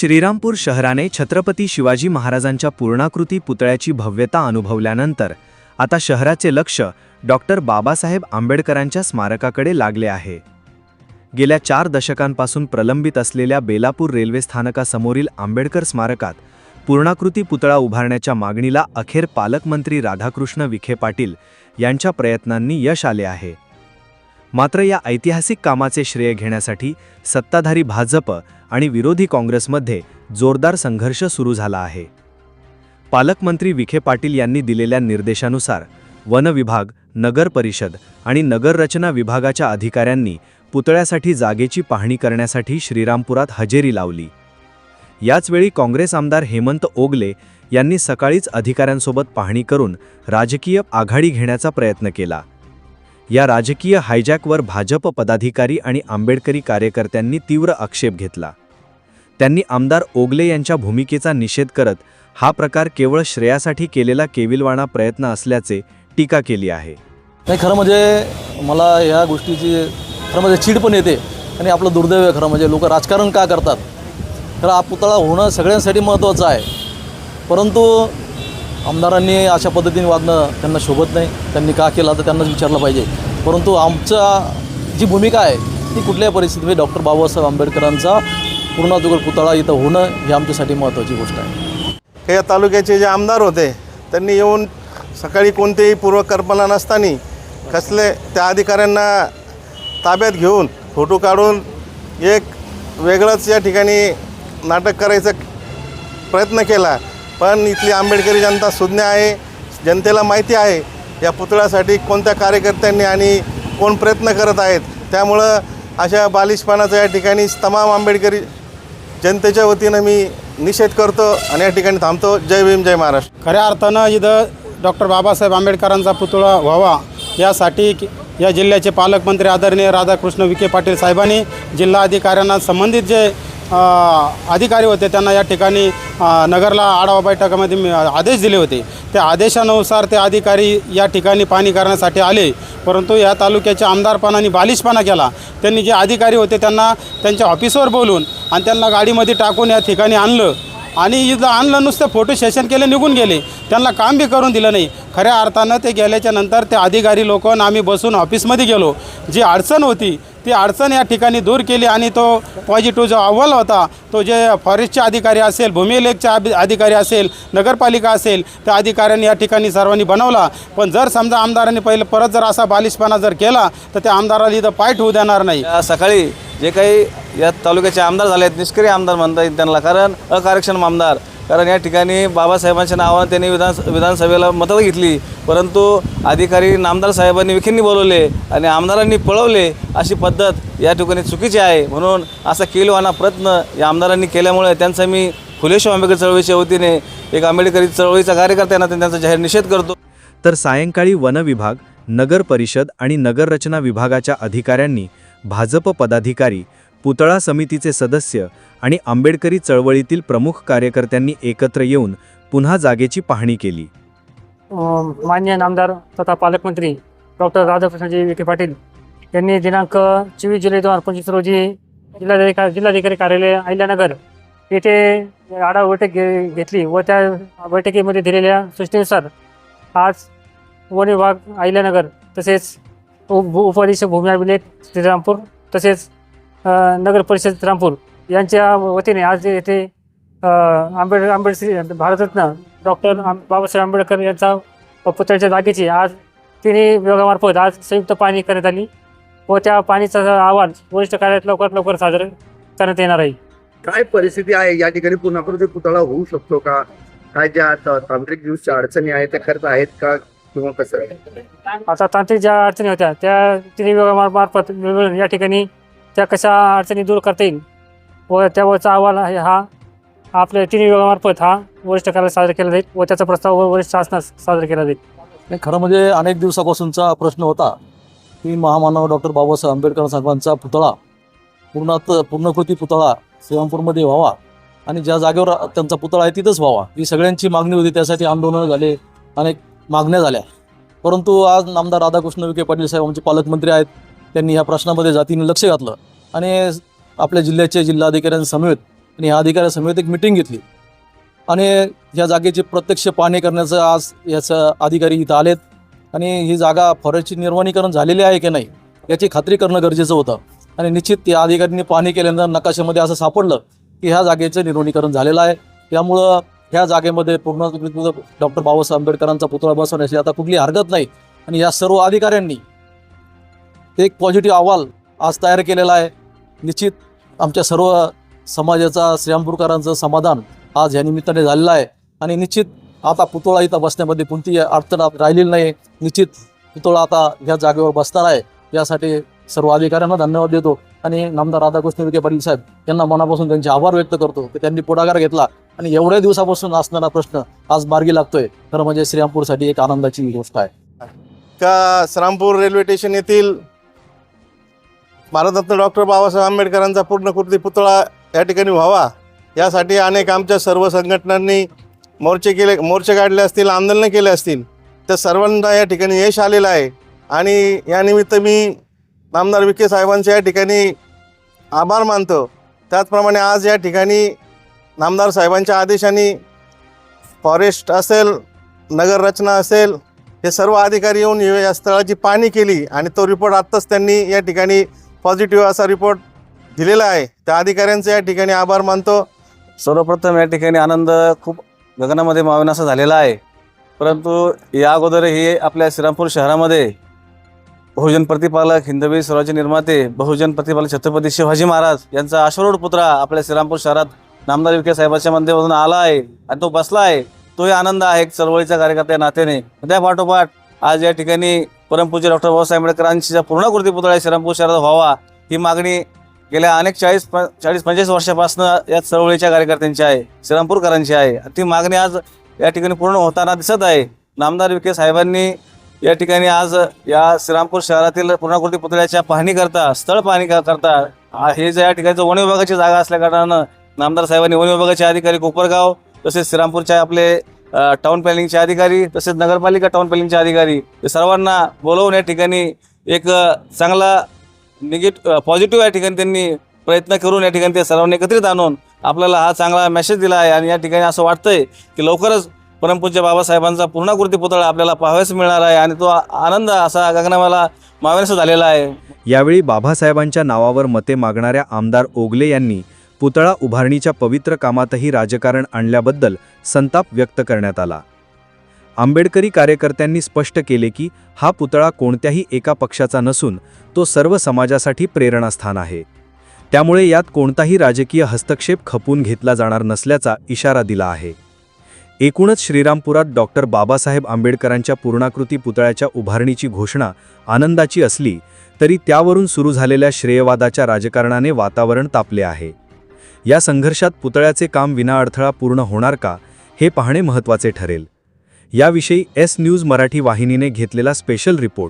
श्रीरामपूर शहराने छत्रपती शिवाजी महाराजांच्या पूर्णाकृती पुतळ्याची भव्यता अनुभवल्यानंतर आता शहराचे लक्ष डॉक्टर बाबासाहेब आंबेडकरांच्या स्मारकाकडे लागले आहे. गेल्या चार दशकांपासून प्रलंबित असलेल्या बेलापूर रेल्वे स्थानकासमोरील आंबेडकर स्मारकात पूर्णाकृती पुतळा उभारण्याच्या मागणीला अखेर पालकमंत्री राधाकृष्ण विखे पाटील यांच्या प्रयत्नांनी यश आले आहे. मात्र या ऐतिहासिक कामाचे श्रेय घेण्यासाठी सत्ताधारी भाजप आणि विरोधी काँग्रेसमध्ये जोरदार संघर्ष सुरू झाला आहे. पालकमंत्री विखे पाटील यांनी दिलेल्या निर्देशानुसार वन विभाग नगर परिषद आणि नगररचना विभागाच्या अधिकाऱ्यांनी पुतळ्यासाठी जागेची पाहणी करण्यासाठी श्रीरामपुरात हजेरी लावली. याचवेळी काँग्रेस आमदार हेमंत ओगले यांनी सकाळीच अधिकाऱ्यांसोबत पाहणी करून राजकीय आघाडी घेण्याचा प्रयत्न केला. या राजकीय हायजॅकवर भाजप पदाधिकारी आणि आंबेडकरी कार्यकर्त्यांनी तीव्र आक्षेप घेतला. त्यांनी आमदार ओगले यांच्या भूमिकेचा निषेध करत हा प्रकार केवळ श्रेयासाठी केलेला केविलवाणा प्रयत्न असल्याचे टीका केली आहे. नाही खरं म्हणजे मला ह्या गोष्टीची खरं म्हणजे चीड पण येते आणि आपलं दुर्दैव आहे खरं म्हणजे. लोक राजकारण का करतात? खरं हा पुतळा होणं सगळ्यांसाठी महत्त्वाचं आहे. परंतु आमदारांनी अशा पद्धतीने वागणं त्यांना शोभत नाही. त्यांनी का केलं तर त्यांनाच विचारलं पाहिजे. परंतु आमचा जी भूमिका आहे ती कुठल्याही परिस्थितीमध्ये डॉक्टर बाबासाहेब आंबेडकरांचा पूर्णाजुगर पुतळा इथं होणं ही आमच्यासाठी महत्त्वाची गोष्ट आहे. हे या तालुक्याचे जे आमदार होते त्यांनी येऊन सकाळी कोणतीही पूर्वकल्पना नसताना कसले त्या अधिकाऱ्यांना ताब्यात घेऊन फोटो काढून एक वेगळंच या ठिकाणी नाटक करायचा प्रयत्न केला. पण इथली आंबेडकरी जनता सुज्ञ आहे जनतेला माहिती आहे. या पुतळ्यासाठी कोणत्या कार्यकर्त्यांनी आणि कोण प्रयत्न करत आहेत? त्यामुळं अशा बालिशपणाचा या ठिकाणी तमाम आंबेडकरी जनतेच्या वतीनं मी निषेध करतो आणि या ठिकाणी थांबतो. जय भीम जय महाराष्ट्र. खऱ्या अर्थानं इथं डॉक्टर बाबासाहेब आंबेडकरांचा पुतळा व्हावा यासाठी या जिल्ह्याचे पालकमंत्री आदरणीय राधाकृष्ण विखे पाटील साहेबांनी जिल्हाधिकाऱ्यांना संबंधित जे अधिकारी होते. त्यांना या ठिकाणी नगरला आढावा बैठकामध्ये आदेश दिले होते. त्या आदेशानुसार ते अधिकारी या ठिकाणी पाणी करण्यासाठी आले. परंतु या तालुक्याच्या आमदारपणाने बालिशपणा केला. त्यांनी जे अधिकारी होते त्यांना त्यांच्या ऑफिसवर बोलून आणि त्यांना गाडीमध्ये टाकून या ठिकाणी आणलं. आणि इथं आणलं नुसतं फोटो सेशन केले निघून गेले. त्यांना काम बी करून दिलं नाही. खऱ्या अर्थानं ते गेल्याच्यानंतर ते अधिकारी लोक आम्ही बसून ऑफिसमध्ये गेलो. जी अडचण होती ती अडचण या ठिकाणी दूर केली आणि तो पॉझिटिव्ह जो अहवाल होता तो जे फॉरेस्टचे अधिकारी असेल भूमिलेखच्या अधिकारी असेल नगरपालिका असेल त्या अधिकाऱ्यांनी या ठिकाणी सर्वांनी बनवला. पण जर समजा आमदारांनी पहिलं परत जर असा बालिशपणा जर केला तर त्या आमदाराला इथं पाय ठेवू देणार नाही. सकाळी जे काही या तालुक्याचे आमदार झाले आहेत निष्क्रिय आमदार म्हणता येईल त्यांना कारण अकार्यक्षम आमदार कारण या ठिकाणी बाबासाहेबांच्या नावानं त्यांनी विधान विधानसभेला मतं घेतली. परंतु अधिकारी नामदार साहेबांनी विखेंनी बोलवले आणि आमदारांनी पळवले अशी पद्धत या ठिकाणी चुकीची आहे. म्हणून असा केलवाना प्रयत्न या आमदारांनी केल्यामुळे त्यांचा मी फुलेशाह आंबेडकर चळवळीच्या वतीने एक आंबेडकरी चळवळीचा कार्यकर्त्यांना त्यांचा जाहीर निषेध करतो. तर सायंकाळी वन विभाग नगर परिषद आणि नगररचना विभागाच्या अधिकाऱ्यांनी भाजप पदाधिकारी पुतळा समितीचे सदस्य आणि आंबेडकरी चळवळीतील प्रमुख कार्यकर्त्यांनी एकत्र येऊन पुन्हा जागेची पाहणी केली. मान्य नामदार तथा पालकमंत्री डॉक्टर राधाकृष्णजी विखे पाटील यांनी दिनांक चोवीस जुलै दोन हजार पंचवीस रोजी जिल्हाधिकारी जिल्हाधिकारी कार्यालय अहिल्यानगर येथे आढावा बैठक घे घेतली व त्या बैठकीमध्ये दिलेल्या सूचनेनुसार आज वन विभाग अहिल्यानगर तसेच उप उपअधीक्षक भूमी अभिलेख श्रीरामपूर तसेच नगर परिषद श्रीरामपूर यांच्या वतीने आज येथे अ, आंबेड आंबेडकर भारतरत्न डॉक्टर बाबासाहेब आंबेडकर यांचा पुतळ्याच्या जागेची आज तिन्ही विभागामार्फत आज संयुक्त पाहणी करण्यात आली व त्या पाणीचा अहवाल वरिष्ठ कार्यालयात लवकरात लवकर सादर करण्यात येणार आहे. काय परिस्थिती आहे? या ठिकाणी पुन्हा पुतळा होऊ शकतो का? काय ज्या तांत्रिक दृष्ट्या अडचणी आहेत त्या खर्च आहेत का किंवा कसं? आहे आता तांत्रिक ज्या अडचणी होत्या त्या तिन्ही विभागामार्फत मिळून या ठिकाणी त्या कशा अडचणी दूर करता येईल? व त्यावरचा अहवाल आहे हा आपल्या तिन्ही विभागामार्फत हा वरिष्ठ कार्यालयात सादर केला जाईल व त्याचा प्रस्ताव वरिष्ठ शासनास सादर केला जाईल. नाही खरं म्हणजे अनेक दिवसापासूनचा प्रश्न होता की महामानव डॉक्टर बाबासाहेब आंबेडकर साहेबांचा पुतळा पूर्णात पूर्णकृती पुतळा श्रीरामपूरमध्ये व्हावा आणि ज्या जागेवर त्यांचा पुतळा आहे तिथंच व्हावा. ही सगळ्यांची मागणी होती त्यासाठी आंदोलनं झाले अनेक मागण्या झाल्या. परंतु आज आमदार राधाकृष्ण विखे पाटील साहेब आमचे पालकमंत्री आहेत. त्यांनी ह्या प्रश्नामध्ये जातीने लक्ष घातलं. आणि आपल्या जिल्ह्याचे जिल्हाधिकाऱ्यांसमवेत आणि ह्या अधिकाऱ्यासमवेत एक मिटिंग घेतली. आणि या जागेची प्रत्यक्ष पाहणी करण्याचं आज याचं अधिकारी इथं आलेत. आणि ही जागा फॉरेस्टची निर्माणीकरण झालेली आहे की नाही याची खात्री करणं गरजेचं होतं. आणि निश्चित या अधिकाऱ्यांनी पाहणी केल्यानंतर नकाशामध्ये असं सापडलं की ह्या जागेचं निर्माणीकरण झालेलं आहे. त्यामुळं ह्या जागेमध्ये पूर्ण डॉक्टर बाबासाहेब आंबेडकरांचा पुतळा बसवण्याची आता कुठली हरकत नाही. आणि या सर्व अधिकाऱ्यांनी एक पॉझिटिव्ह अहवाल आज तयार केलेला आहे. निश्चित आमच्या सर्व समाजाचा श्रीरामपूरकरांचं समाधान आज या निमित्ताने झालेलं आहे. आणि निश्चित आता पुतळा इथं बसण्यामध्ये कोणतीही अडचण राहिलेली नाही. निश्चित पुतळा आता ह्या जागेवर बसणार आहे. यासाठी सर्व अधिकाऱ्यांना धन्यवाद देतो. आणि नामदार राधाकृष्ण विखे पाटील साहेब यांना मनापासून त्यांचे आभार व्यक्त करतो. की त्यांनी पुढाकार घेतला. आणि एवढ्या दिवसापासून असणारा प्रश्न आज मार्गी लागतोय. खरं म्हणजे श्रीरामपूरसाठी एक आनंदाची गोष्ट आहे. का श्रीरामपूर रेल्वे स्टेशन येथील भारतरत्न डॉक्टर बाबासाहेब आंबेडकरांचा पूर्णकृती पुतळा या ठिकाणी व्हावा. यासाठी अनेक आमच्या सर्व संघटनांनी मोर्चे केले मोर्चे काढले असतील आंदोलनं केले असतील तर सर्वांना या ठिकाणी यश आलेलं आहे. आणि यानिमित्त मी नामदार विखे साहेबांचे या ठिकाणी आभार मानतो. त्याचप्रमाणे आज या ठिकाणी नामदार साहेबांच्या आदेशाने फॉरेस्ट असेल नगररचना असेल हे सर्व अधिकारी येऊन या स्थळाची पाहणी केली आणि तो रिपोर्ट आत्ताच त्यांनी या ठिकाणी पॉझिटिव्ह असा रिपोर्ट दिलेला आहे. त्या अधिकाऱ्यांचे या ठिकाणी आभार मानतो. सर्वप्रथम या ठिकाणी आनंद खूप गगनामध्ये मावेनासा झालेला आहे. परंतु या अगोदरही आपल्या श्रीरामपूर शहरामध्ये बहुजन प्रतिपालक हिंदवी स्वराज्य निर्माते बहुजन प्रतिपालक छत्रपती शिवाजी महाराज यांचा अश्वरूढ पुत्रा आपल्या श्रीरामपूर शहरात नामदार विखे साहेबाच्या माध्यमातून आला आहे आणि तो बसला आहे. तोही आनंद आहे एक चळवळीचा कार्यकर्त्या नात्याने. त्या पाठोपाठ आज या ठिकाणी परमपूज्य डॉक्टर बाबासाहेब आंबेडकरांची ज्या पूर्णाकृती पुतळा श्रीरामपूर शहरात व्हावा ही मागणी गेल्या अनेक चाळीस प चाळीस पंचेचाळीस वर्षापासून या चळवळीच्या कार्यकर्त्यांची आहे श्रीरामपूरकरांची आहे. ती मागणी आज या ठिकाणी पूर्ण होताना दिसत आहे. नामदार विखे साहेबांनी या ठिकाणी आज या श्रीरामपूर शहरातील पूर्णाकृती पुतळ्याच्या पाहणी करता स्थळ पाहणी करता हे जे या ठिकाणचं वन विभागाची जागा असल्या कारणानं नामदार साहेबांनी वन विभागाचे अधिकारी कोपरगाव तसेच श्रीरामपूरचे आपले टाउन प्लॅनिंगचे अधिकारी तसेच नगरपालिका टाउन प्लॅनिंगचे अधिकारी सर्वांना बोलवून या ठिकाणी एक चांगला निगेटिव्ह पॉझिटिव्ह या ठिकाणी त्यांनी प्रयत्न करून या ठिकाणी ते सर्वांनी एकत्रित आणून आपल्याला हा चांगला मेसेज दिला आहे. आणि या ठिकाणी असं वाटतंय की लवकरच परमपूज्य बाबासाहेबांचा पूर्णाकृती पुतळा आपल्याला पाहावयास मिळणार आहे आणि तो आनंद असा गगनामाला मावेनासा झालेला आहे. यावेळी बाबासाहेबांच्या नावावर मते मागणाऱ्या आमदार ओगले यांनी पुतळा उभारणीच्या पवित्र कामातही राजकारण आणल्याबद्दल संताप व्यक्त करण्यात आला. आंबेडकरी कार्यकर्त्यांनी स्पष्ट केले की हा पुतळा कोणत्याही एका पक्षाचा नसून तो सर्व समाजासाठी प्रेरणास्थान आहे. त्यामुळे यात कोणताही राजकीय हस्तक्षेप खपून घेतला जाणार नसल्याचा इशारा दिला आहे. एकूणच श्रीरामपुरात डॉक्टर बाबासाहेब आंबेडकरांच्या पूर्णाकृती पुतळ्याच्या उभारणीची घोषणा आनंदाची असली तरी त्यावरून सुरू झालेल्या श्रेयवादाच्या राजकारणाने वातावरण तापले आहे. या संघर्षात पुतळ्याचे काम विनाअडथळा पूर्ण होणार का हे पाहणे महत्त्वाचे ठरेल. याविषयी एस न्यूज मराठी वाहिनीने घेतलेला स्पेशल रिपोर्ट.